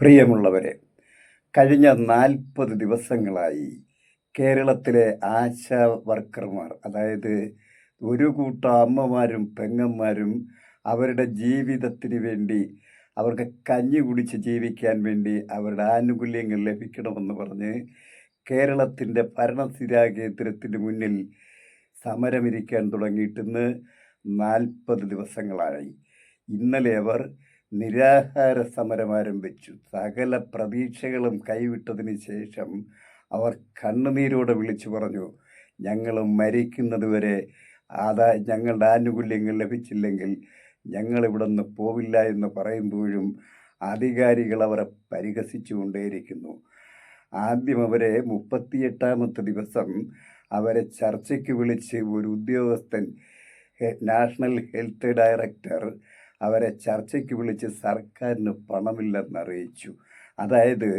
പ്രിയമുള്ളവരെ കഴിഞ്ഞ നാൽപ്പത് ദിവസങ്ങളായി കേരളത്തിലെ ആശാ വർക്കർമാർ അതായത് ഒരു കൂട്ടം അമ്മമാരും പെങ്ങന്മാരും അവരുടെ ജീവിതത്തിന് വേണ്ടി അവർക്ക് കഞ്ഞി കുടിച്ച് ജീവിക്കാൻ വേണ്ടി അവരുടെ ആനുകൂല്യങ്ങൾ ലഭിക്കണമെന്ന് പറഞ്ഞ് കേരളത്തിന്റെ ഭരണസ്ഥിരാ കേന്ദ്രത്തിന് മുന്നിൽ സമരമിരിക്കാൻ തുടങ്ങിയിട്ടിന്ന് നാൽപ്പത് ദിവസങ്ങളായി. ഇന്നലെ അവർ നിരാഹാര സമരം ആരംഭിച്ചു സകല പ്രതീക്ഷകളും കൈവിട്ടതിന് ശേഷം അവർ കണ്ണുനീരോടെ വിളിച്ചു പറഞ്ഞു ഞങ്ങൾ മരിക്കുന്നത് വരെ അതാ ഞങ്ങളുടെ ആനുകൂല്യങ്ങൾ ലഭിച്ചില്ലെങ്കിൽ ഞങ്ങൾ ഇവിടെ നിന്ന് പോവില്ല എന്ന് പറയുമ്പോഴും അധികാരികൾ അവരെ പരിഹസിച്ചുകൊണ്ടേയിരിക്കുന്നു. ആദ്യം അവരെ മുപ്പത്തിയെട്ടാമത്തെ ദിവസം അവരെ ചർച്ചയ്ക്ക് വിളിച്ച് ഒരു ഉദ്യോഗസ്ഥൻ നാഷണൽ ഹെൽത്ത് ഡയറക്ടർ അവരെ ചർച്ചയ്ക്ക് വിളിച്ച് സർക്കാരിന് പണമില്ലെന്ന് അറിയിച്ചു. അതായത്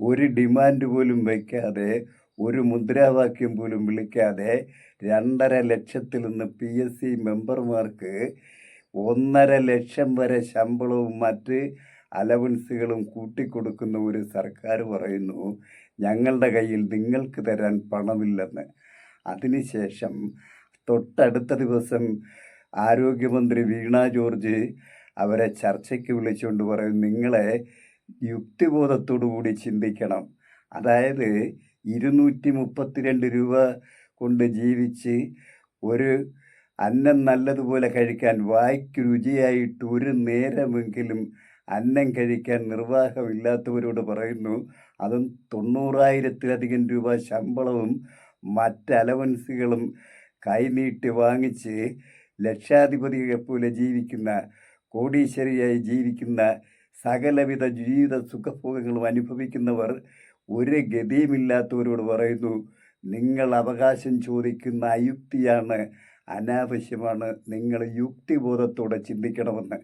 ഒരു ഡിമാൻഡ് പോലും വയ്ക്കാതെ ഒരു മുദ്രാവാക്യം പോലും വിളിക്കാതെ രണ്ടര ലക്ഷത്തിൽ നിന്ന് പി എസ് സി മെമ്പർമാർക്ക് ഒന്നര ലക്ഷം വരെ ശമ്പളവും മറ്റ് അലവൻസുകളും കൂട്ടിക്കൊടുക്കുന്ന ഒരു സർക്കാർ പറയുന്നു ഞങ്ങളുടെ കയ്യിൽ നിങ്ങൾക്ക് തരാൻ പണമില്ലെന്ന്. അതിനുശേഷം തൊട്ടടുത്ത ദിവസം ആരോഗ്യമന്ത്രി വീണ ജോർജ് അവരെ ചർച്ചയ്ക്ക് വിളിച്ചുകൊണ്ട് പറയും നിങ്ങളെ യുക്തിബോധത്തോടു കൂടി ചിന്തിക്കണം. അതായത് ഇരുന്നൂറ്റി മുപ്പത്തിരണ്ട് രൂപ കൊണ്ട് ജീവിച്ച് ഒരു അന്നം നല്ലതുപോലെ കഴിക്കാൻ വായ്ക്ക് രുചിയായിട്ട് ഒരു നേരമെങ്കിലും അന്നം കഴിക്കാൻ നിർവാഹമില്ലാത്തവരോട് പറയുന്നു. അതും തൊണ്ണൂറായിരത്തിലധികം രൂപ ശമ്പളവും മറ്റ് അലവൻസുകളും കൈനീട്ടി വാങ്ങിച്ച് ലക്ഷാധിപതിയെ പോലെ ജീവിക്കുന്ന കോടീശ്വരിയായി ജീവിക്കുന്ന സകലവിധ ജീവിത സുഖഭോഗങ്ങളും അനുഭവിക്കുന്നവർ ഒരു ഗതിയുമില്ലാത്തവരോട് പറയുന്നു നിങ്ങൾ അവകാശം ചോദിക്കുന്ന അയുക്തിയാണ് അനാവശ്യമാണ്. നിങ്ങൾ യുക്തിബോധത്തോടെ ചിന്തിക്കണമെന്ന്.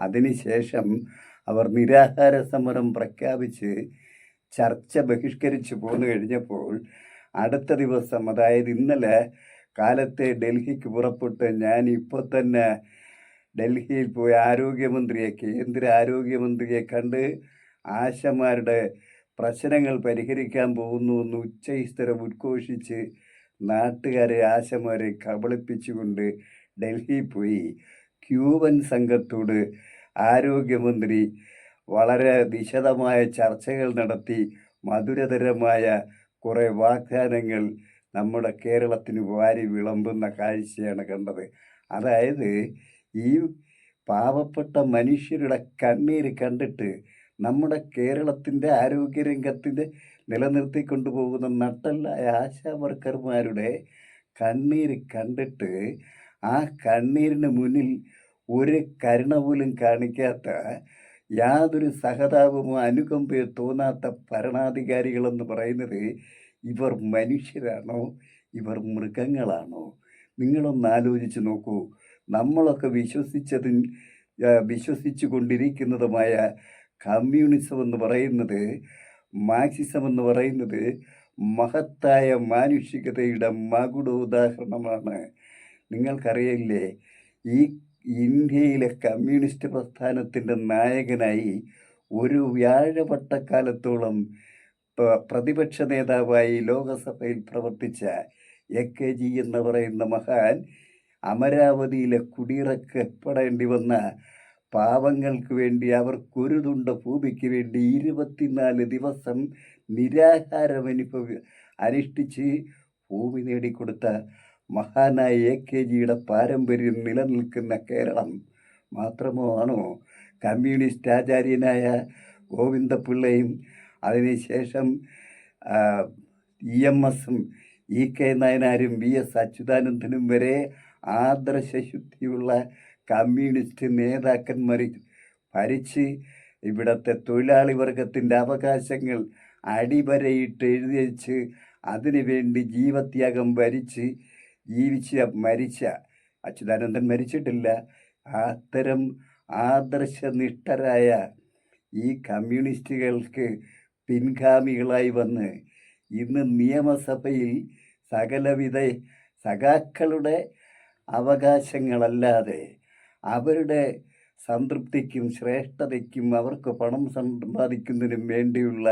അതിനുശേഷം അവർ നിരാഹാര സമരം പ്രഖ്യാപിച്ച് ചർച്ച ബഹിഷ്കരിച്ച് പോന്നു കഴിഞ്ഞപ്പോൾ അടുത്ത ദിവസം അതായത് ഇന്നലെ കാലത്തെ ഡൽഹിക്ക് പുറപ്പെട്ട് ഞാൻ ഇപ്പോൾ തന്നെ ഡൽഹിയിൽ പോയി ആരോഗ്യമന്ത്രിയെ കേന്ദ്ര ആരോഗ്യമന്ത്രിയെ കണ്ട് ആശമാരുടെ പ്രശ്നങ്ങൾ പരിഹരിക്കാൻ പോകുന്നു എന്ന് ഉച്ചസ്ഥരം ഉദ്ഘോഷിച്ച് നാട്ടുകാരെ ആശമാരെ കബളിപ്പിച്ചുകൊണ്ട് ഡൽഹിയിൽ പോയി. ക്യൂബൻ സംഘത്തോട് ആരോഗ്യമന്ത്രി വളരെ വിശദമായ ചർച്ചകൾ നടത്തി മധുരതരമായ കുറേ വാഗ്ദാനങ്ങൾ നമ്മുടെ കേരളത്തിന് വാരി വിളമ്പുന്ന കാഴ്ചയാണ് കണ്ടത്. അതായത് ഈ പാവപ്പെട്ട മനുഷ്യരുടെ കണ്ണീര് കണ്ടിട്ട് നമ്മുടെ കേരളത്തിന്റെ ആരോഗ്യരംഗത്തിന്റെ നിലനിർത്തിക്കൊണ്ടു പോകുന്ന നട്ടല്ലായ ആശാ വർക്കർമാരുടെ കണ്ണീര് കണ്ടിട്ട് ആ കണ്ണീരിന് മുന്നിൽ ഒരു കരുണ പോലും കാണിക്കാത്ത യാതൊരു സഹതാപമോ അനുകമ്പയോ തോന്നാത്ത ഭരണാധികാരികളെന്ന് പറയുന്നത് ഇവർ മനുഷ്യരാണോ? ഇവർ മൃഗങ്ങളാണോ? നിങ്ങളൊന്ന് ആലോചിച്ച് നോക്കൂ. നമ്മളൊക്കെ വിശ്വസിച്ചതിൽ വിശ്വസിച്ചു കൊണ്ടിരിക്കുന്നതുമായ കമ്മ്യൂണിസം എന്ന് പറയുന്നത് മാർക്സിസം എന്ന് പറയുന്നത് മഹത്തായ മാനുഷികതയുടെ മകുട ഉദാഹരണമാണ്. നിങ്ങൾക്കറിയില്ലേ ഈ ഇന്ത്യയിലെ കമ്മ്യൂണിസ്റ്റ് പ്രസ്ഥാനത്തിന്റെ നായകനായി ഒരു വ്യാഴവട്ടക്കാലത്തോളം പ്രതിപക്ഷ നേതാവായി ലോകസഭയിൽ പ്രവർത്തിച്ച എ. കെ. ജി. എന്ന് പറയുന്ന മഹാൻ അമരാവതിയിലെ കുടിയിറക്കപ്പെടേണ്ടി വന്ന പാവങ്ങൾക്ക് വേണ്ടി അവർക്കൊരു തുണ്ട ഭൂമിക്ക് വേണ്ടി ഇരുപത്തിനാല് ദിവസം നിരാഹാരം അനുഭവി അനുഷ്ഠിച്ച് ഭൂമി നേടിക്കൊടുത്ത മഹാനായ എ. കെ. ജിയുടെ പാരമ്പര്യം നിലനിൽക്കുന്ന കേരളം മാത്രമോ ആണോ കമ്മ്യൂണിസ്റ്റ് ആചാര്യനായ ഗോവിന്ദപിള്ളയും അതിനുശേഷം ഇ എം എസും ഇ കെ നയനാരും വി എസ് അച്യുതാനന്ദനും വരെ ആദർശശുദ്ധിയുള്ള കമ്മ്യൂണിസ്റ്റ് നേതാക്കന്മാർ ഭരിച്ച് ഇവിടുത്തെ തൊഴിലാളി വർഗത്തിന്റെ അവകാശങ്ങൾ അടിവരയിട്ട് എഴുതി വെച്ച് അതിനുവേണ്ടി ജീവത്യാഗം ഭരിച്ച് ജീവിച്ച മരിച്ച അച്യുതാനന്ദൻ മരിച്ചിട്ടില്ല. അത്തരം ആദർശനിഷ്ഠരായ ഈ കമ്മ്യൂണിസ്റ്റുകൾക്ക് പിൻഗാമികളായി വന്ന് ഇന്ന് നിയമസഭയിൽ സകലവിധ സഖാക്കളുടെ അവകാശങ്ങളല്ലാതെ അവരുടെ സംതൃപ്തിക്കും ശ്രേഷ്ഠതയ്ക്കും അവർക്ക് പണം സമ്പാദിക്കുന്നതിനും വേണ്ടിയുള്ള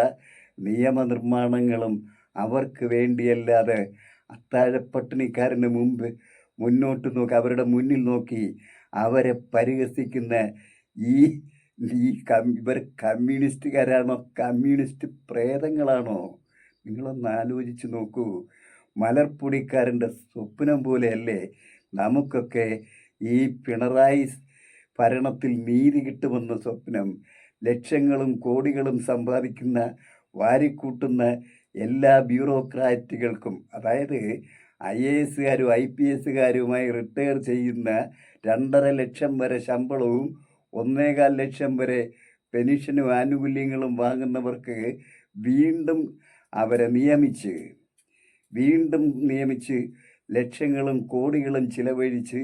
നിയമനിർമ്മാണങ്ങളും അവർക്ക് വേണ്ടിയല്ലാതെ അത്താഴപ്പട്ടിണിക്കാരന് മുമ്പ് മുന്നോട്ട് നോക്കി അവരുടെ മുന്നിൽ നോക്കി അവരെ പരിഹസിക്കുന്ന ഈ ഈ കം ഇവർ കമ്മ്യൂണിസ്റ്റുകാരാണോ കമ്മ്യൂണിസ്റ്റ് പ്രേതങ്ങളാണോ? നിങ്ങളൊന്ന് ആലോചിച്ച് നോക്കൂ. മലർപ്പൊടിക്കാരന്റെ സ്വപ്നം പോലെയല്ലേ നമുക്കൊക്കെ ഈ പിണറായി ഭരണത്തിൽ നീതി കിട്ടുമെന്ന സ്വപ്നം. ലക്ഷങ്ങളും കോടികളും സമ്പാദിക്കുന്ന വാരിക്കൂട്ടുന്ന എല്ലാ ബ്യൂറോക്രാറ്റുകൾക്കും അതായത് ഐ എ എസുകാരും ഐ പി എസുകാരുമായി റിട്ടയർ ചെയ്യുന്ന രണ്ടര ലക്ഷം വരെ ശമ്പളവും ഒന്നേകാൽ ലക്ഷം വരെ പെൻഷനും ആനുകൂല്യങ്ങളും വാങ്ങുന്നവർക്ക് വീണ്ടും അവരെ നിയമിച്ച് വീണ്ടും നിയമിച്ച് ലക്ഷങ്ങളും കോടികളും ചിലവഴിച്ച്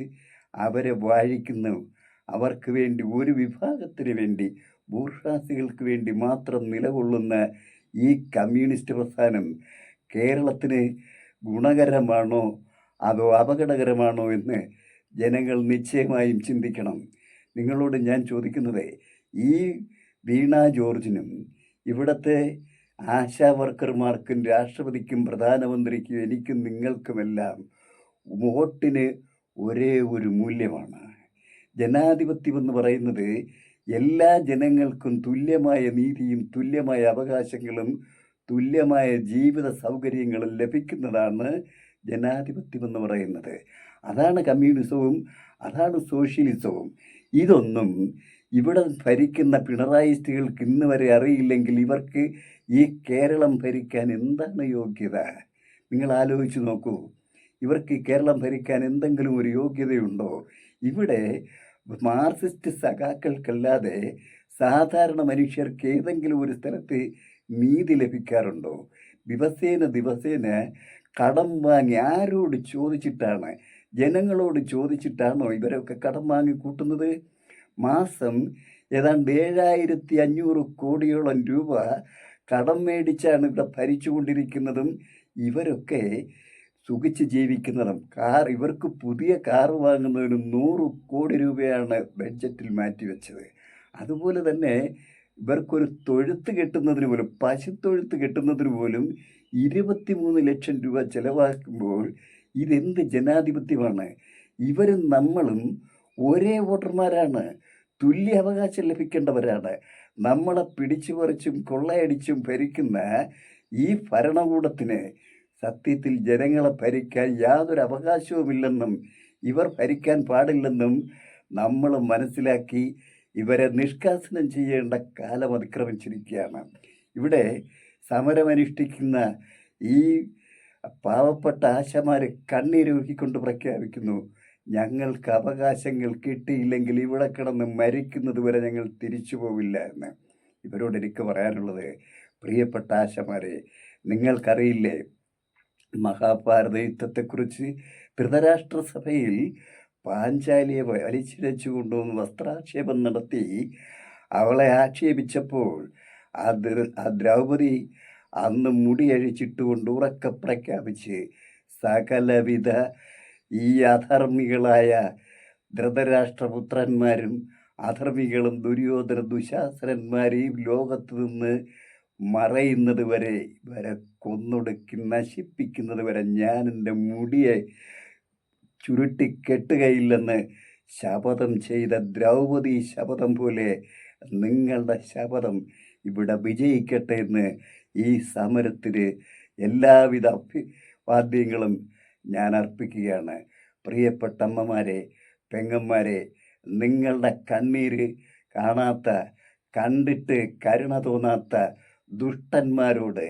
അവരെ വാഴിക്കുന്നു. അവർക്ക് വേണ്ടി ഒരു വിഭാഗത്തിന് വേണ്ടി ബൂർഷാസികൾക്ക് വേണ്ടി മാത്രം നിലകൊള്ളുന്ന ഈ കമ്മ്യൂണിസ്റ്റ് പ്രസ്ഥാനം കേരളത്തിന് ഗുണകരമാണോ അതോ അപകടകരമാണോ എന്ന് ജനങ്ങൾ നിശ്ചയമായും ചിന്തിക്കണം. നിങ്ങളോട് ഞാൻ ചോദിക്കുന്നത് ഈ വീണ ജോർജിനും ഇവിടുത്തെ ആശാ വർക്കർമാർക്കും രാഷ്ട്രപതിക്കും പ്രധാനമന്ത്രിക്കും എനിക്കും നിങ്ങൾക്കുമെല്ലാം വോട്ടിന് ഒരേ ഒരു മൂല്യമാണ്. ജനാധിപത്യം എന്ന് പറയുന്നത് എല്ലാ ജനങ്ങൾക്കും തുല്യമായ നീതിയും തുല്യമായ അവകാശങ്ങളും തുല്യമായ ജീവിത സൗകര്യങ്ങളും ലഭിക്കുന്നതാണ് ജനാധിപത്യം എന്ന് പറയുന്നത്. അതാണ് കമ്മ്യൂണിസവും അതാണ് സോഷ്യലിസവും. ഇതൊന്നും ഇവിടെ ഭരിക്കുന്ന പിണറായിസ്റ്റുകൾക്ക് ഇന്ന് വരെ അറിയില്ലെങ്കിൽ ഇവർക്ക് ഈ കേരളം ഭരിക്കാൻ എന്താണ് യോഗ്യത? നിങ്ങൾ ആലോചിച്ച് നോക്കൂ. ഇവർക്ക് കേരളം ഭരിക്കാൻ എന്തെങ്കിലും ഒരു യോഗ്യതയുണ്ടോ? ഇവിടെ മാർക്സിസ്റ്റ് സഖാക്കൾക്കല്ലാതെ സാധാരണ മനുഷ്യർക്ക് ഏതെങ്കിലും ഒരു സ്ഥലത്ത് നീതി ലഭിക്കാറുണ്ടോ? ദിവസേന ദിവസേന കടം വാങ്ങി ആരോട് ചോദിച്ചിട്ടാണ് ജനങ്ങളോട് ചോദിച്ചിട്ടാണോ ഇവരൊക്കെ കടം വാങ്ങി കൂട്ടുന്നത്? മാസം ഏതാണ്ട് ഏഴായിരത്തി അഞ്ഞൂറ് കോടിയോളം രൂപ കടം മേടിച്ചാണ് ഇവിടെ ഭരിച്ചുകൊണ്ടിരിക്കുന്നതും ഇവരൊക്കെ സുഖിച്ച് ജീവിക്കുന്നതും. കാർ ഇവർക്ക് പുതിയ കാർ വാങ്ങുന്നതിന് നൂറ് കോടി രൂപയാണ് ബഡ്ജറ്റിൽ മാറ്റിവെച്ചത്. അതുപോലെ തന്നെ ഇവർക്കൊരു തൊഴുത്ത് കെട്ടുന്നതിന് പോലും പശുത്തൊഴുത്ത് കെട്ടുന്നതിന് പോലും ഇരുപത്തിമൂന്ന് ലക്ഷം രൂപ ചിലവാക്കുമ്പോൾ ഇതെന്ത് ജനാധിപത്യമാണ്? ഇവരും നമ്മളും ഒരേ വോട്ടർമാരാണ്. തുല്യ അവകാശം ലഭിക്കേണ്ടവരാണ്. നമ്മളെ പിടിച്ചു പറിച്ചും കൊള്ളയടിച്ചും ഭരിക്കുന്ന ഈ ഭരണകൂടത്തിന് സത്യത്തിൽ ജനങ്ങളെ ഭരിക്കാൻ യാതൊരു അവകാശവുമില്ലെന്നും ഇവർ ഭരിക്കാൻ പാടില്ലെന്നും നമ്മൾ മനസ്സിലാക്കി ഇവരെ നിഷ്കാസനം ചെയ്യേണ്ട കാലം അതിക്രമിച്ചിരിക്കുകയാണ്. ഇവിടെ സമരമനുഷ്ഠിക്കുന്ന ഈ പാവപ്പെട്ട ആശമാരെ കണ്ണീരൊഴുക്കിക്കൊണ്ട് പ്രഖ്യാപിക്കുന്നു. ഞങ്ങൾക്ക് അവകാശങ്ങൾ കിട്ടിയില്ലെങ്കിൽ ഇവിടെ കിടന്ന് മരിക്കുന്നത് വരെ ഞങ്ങൾ തിരിച്ചു പോവില്ല എന്ന് ഇവരോട് എനിക്ക് പറയാനുള്ളത്. പ്രിയപ്പെട്ട ആശമാരെ നിങ്ങൾക്കറിയില്ലേ മഹാഭാരത യുദ്ധത്തെക്കുറിച്ച് ധൃതരാഷ്ട്ര സഭയിൽ പാഞ്ചാലിയെ വലിച്ചിഴച്ചു കൊണ്ടുവന്ന് വസ്ത്രാക്ഷേപം നടത്തി അവളെ ആക്ഷേപിച്ചപ്പോൾ ആ ദ്രൗപദി അന്ന് മുടിയഴിച്ചിട്ടുകൊണ്ട് ഉറക്കെ പ്രഖ്യാപിച്ച് സകലവിധ ഈ അധർമ്മികളായ ധൃതരാഷ്ട്രപുത്രന്മാരും അധർമ്മികളും ദുര്യോധന ദുശാസ്ത്രന്മാരെയും ലോകത്തു നിന്ന് മറയുന്നത് വരെ വരെ കൊന്നൊടുക്കി നശിപ്പിക്കുന്നത് വരെ ഞാൻ എന്റെ മുടിയെ ചുരുട്ടി കെട്ടുകയില്ലെന്ന് ശപഥം ചെയ്ത ദ്രൗപദി ശപഥം പോലെ നിങ്ങളുടെ ശപഥം ഇവിടെ വിജയിക്കട്ടെ എന്ന് ഈ സമരത്തിന് എല്ലാവിധ അഭിവാദ്യങ്ങളും ഞാൻ അർപ്പിക്കുകയാണ്. പ്രിയപ്പെട്ട അമ്മമാരെ പെങ്ങന്മാരെ നിങ്ങളുടെ കണ്ണീര് കാണാത്ത കണ്ടിട്ട് കരുണ തോന്നാത്ത ദുഷ്ടന്മാരോട്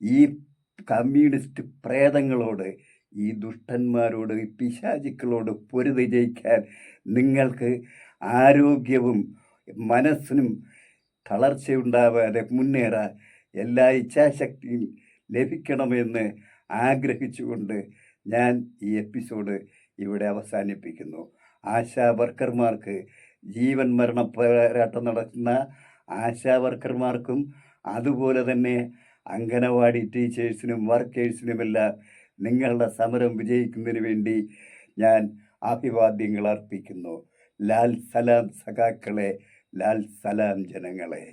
ഈ കമ്മ്യൂണിസ്റ്റ് പ്രേതങ്ങളോട് ഈ ദുഷ്ടന്മാരോട് ഈ പിശാചുക്കളോട് പൊരുതി ജയിക്കാൻ നിങ്ങൾക്ക് ആരോഗ്യവും മനസ്സിനും തളർച്ചയുണ്ടാവാതെ മുന്നേറാൻ എല്ലാ ഇച്ഛാശക്തിയും ലഭിക്കണമെന്ന് ആഗ്രഹിച്ചുകൊണ്ട് ഞാൻ ഈ എപ്പിസോഡ് ഇവിടെ അവസാനിപ്പിക്കുന്നു. ആശാ വർക്കർമാർക്ക് ജീവൻ മരണ പോരാട്ടം നടത്തുന്ന ആശാ വർക്കർമാർക്കും അതുപോലെ തന്നെ അംഗനവാടി ടീച്ചേഴ്സിനും വർക്കേഴ്സിനുമെല്ലാം നിങ്ങളുടെ സമരം വിജയിക്കുന്നതിന് വേണ്ടി ഞാൻ അഭിവാദ്യങ്ങൾ അർപ്പിക്കുന്നു. ലാൽ സലാം സഖാക്കളെ ലാൽ സലാം ജനങ്ങളെ.